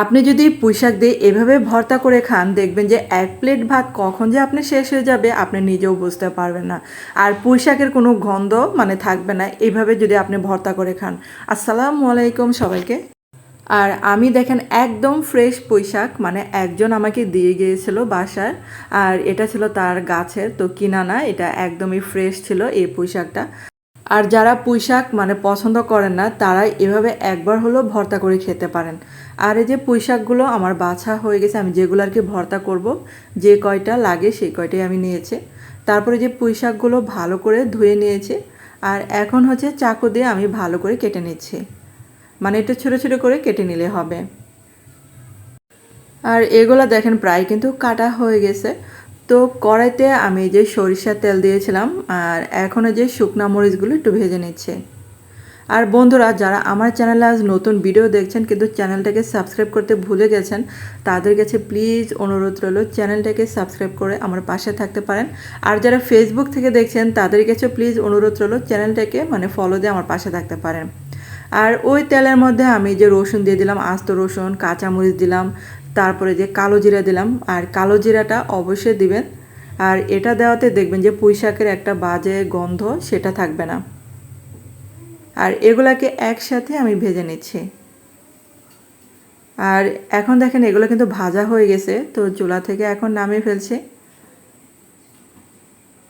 আপনি যদি পুঁইশাক দিয়ে এভাবে ভর্তা করে খান, দেখবেন যে এক প্লেট ভাত কখন যে আপনি শেষ হয়ে যাবে, আপনি নিজেও বুঝতে পারবেন না। আর পুঁইশাকের কোনো গন্ধ মানে থাকবে না এইভাবে যদি আপনি ভর্তা করে খান। আসসালামু আলাইকুম সবাইকে। আর আমি দেখেন একদম ফ্রেশ পুঁইশাক মানে একজন আমাকে দিয়ে গিয়েছিল বাসায় আর এটা ছিল তার গাছের, তো কিনা না, এটা একদমই ফ্রেশ ছিল এই পুঁইশাকটা। আর যারা পুঁইশাক মানে পছন্দ করেন না, তারা এভাবে একবার হলেও ভর্তা করে খেতে পারেন। আর এই যে পুঁইশাকগুলো আমার বাছা হয়ে গেছে, আমি যেগুলো আর কি ভর্তা করব, যে কয়টা লাগে সেই কয়টাই আমি নিয়েছি। তারপরে যে পুঁইশাকগুলো ভালো করে ধুয়ে নিয়েছি, আর এখন হচ্ছে চাকু দিয়ে আমি ভালো করে কেটে নিচ্ছি। মানে একটু ছোটো ছোটো করে কেটে নিলে হবে। আর এগুলো দেখেন প্রায় কিন্তু কাটা হয়ে গেছে। তো কড়াইতে আমি যে সরিষার তেল দিয়েছিলাম আর এখন যে শুকনা মরিচগুলো একটু ভেজে নিচ্ছে। আর বন্ধুরা, যারা আমার চ্যানেলে আজ নতুন ভিডিও দেখছেন কিন্তু চ্যানেলটাকে সাবস্ক্রাইব করতে ভুলে গেছেন, তাদের কাছে প্লিজ অনুরোধ রইল চ্যানেলটাকে সাবস্ক্রাইব করে আমার পাশে থাকতে পারেন। আর যারা ফেসবুক থেকে দেখছেন, তাদের কাছে প্লিজ অনুরোধ রইল চ্যানেলটাকে মানে ফলো দিয়ে আমার পাশে থাকতে পারেন। আর ওই তেলের মধ্যে আমি যে রসুন দিয়ে দিলাম, আস্ত রসুন, কাঁচামরিচ দিলাম তারপরে যে কালো জিরা দিলাম, আর কালো জিরাটা অবশ্যই দিবেন। আর এটা দেওয়াতে দেখবেন যে পুঁই শাকের একটা বাজে গন্ধ, সেটা থাকবে না। আর এগুলাকে একসাথে আমি ভেজে নিচ্ছি। আর এখন দেখেন এগুলো কিন্তু ভাজা হয়ে গেছে, তো চুলা থেকে এখন নামিয়ে ফেলছি।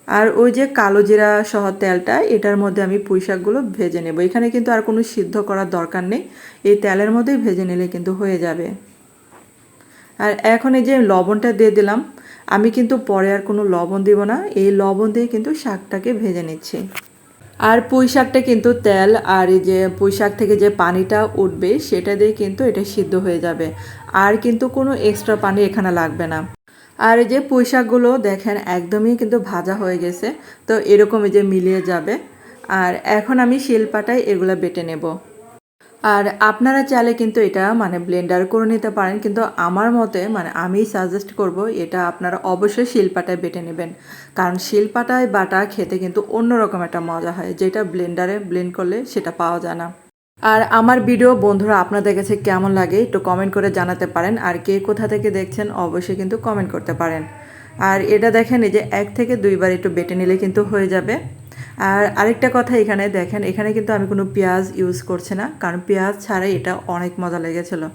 আর ওই যে কালো জিরা সহ তেলটা, এটার মধ্যে আমি পুঁই শাকগুলো ভেজে নেব। এখানে কিন্তু আর কোনো সিদ্ধ করার দরকার নেই। এই তেলের মধ্যেই ভেজে নিলে কিন্তু হয়ে যাবে। আর এখন এই যে লবণটা দিয়ে দিলাম, আমি কিন্তু পরে আর কোনো লবণ দিব না। এই লবণ দিয়ে কিন্তু শাকটাকে ভেজে নিচ্ছি। আর পুঁই শাকটা কিন্তু তেল আর এই যে পুঁই শাক থেকে যে পানিটা উঠবে, সেটা দিয়ে কিন্তু এটা সিদ্ধ হয়ে যাবে। আর কিন্তু কোনো এক্সট্রা পানি এখানে লাগবে না। আর এই যে পুঁই শাকগুলো দেখেন একদমই কিন্তু ভাজা হয়ে গেছে, তো এরকম এই যে মিলিয়ে যাবে। আর এখন আমি শিলপাটায় এগুলো বেটে নেব। আর আপনারা চাইলে কিন্তু এটা মানে ব্লেন্ডার করে নিতে পারেন। কিন্তু আমার মতে মানে আমি সাজেস্ট করব এটা আপনারা অবশ্যই শিলপাটায় বেটে নেবেন। কারণ শিলপাটায় বাটা খেতে কিন্তু অন্যরকম একটা মজা হয়। যেটা ব্লেন্ডারে ব্লেন্ড করলে সেটা পাওয়া যায় না। আর আমার ভিডিও বন্ধুরা, আপনাদের কাছে কেমন লাগে একটু কমেন্ট করে জানাতে পারেন। আর কে কোথা থেকে দেখছেন, অবশ্যই কিন্তু কমেন্ট করতে পারেন। আর এটা দেখেন, এই যে এক থেকে দুইবার একটু বেটে নিলে কিন্তু হয়ে যাবে। আর আরেকটা কথা এখানে দেখেন, এখানে কিন্তু আমি কোনো পেঁয়াজ ইউজ করছি না, কারণ পেঁয়াজ ছাড়াই এটা অনেক মজা লেগেছিলো।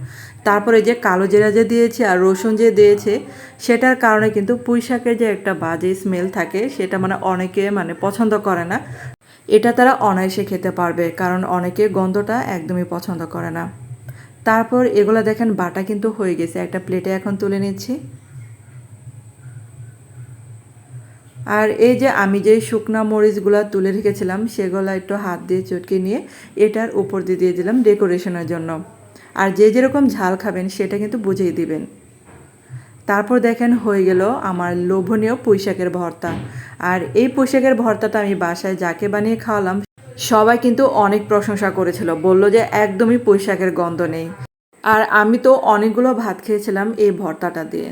তারপরে যে কালো জিরা যে দিয়েছি আর রসুন যে দিয়েছে, সেটার কারণে কিন্তু পুঁই শাকের যে একটা বাজে স্মেল থাকে, সেটা মানে অনেকে মানে পছন্দ করে না। এটা তারা অনায়াসে খেতে পারবে, কারণ অনেকে গন্ধটা একদমই পছন্দ করে না। তারপর এগুলো দেখেন, বাটা কিন্তু হয়ে গেছে। একটা প্লেটে এখন তুলে নিচ্ছি। আর এই যে আমি যে শুকনা মরিচগুলো তুলে রেখেছিলাম, সেগুলো একটু হাত দিয়ে চটকে নিয়ে এটার উপর দিয়ে দিয়ে দিলাম ডেকোরেশনের জন্য। আর যে যেরকম ঝাল খাবেন, সেটা কিন্তু বুঝিয়ে দিবেন। তারপর দেখেন হয়ে গেল আমার লোভনীয় পুঁইশাকের ভর্তা। আর এই পুঁইশাকের ভর্তাটা আমি বাসায় যাকে বানিয়ে খাওয়ালাম, সবাই কিন্তু অনেক প্রশংসা করেছিল। বলল যে একদমই পুঁইশাকের গন্ধ নেই। আর আমি তো অনেকগুলো ভাত খেয়েছিলাম এই ভর্তাটা দিয়ে।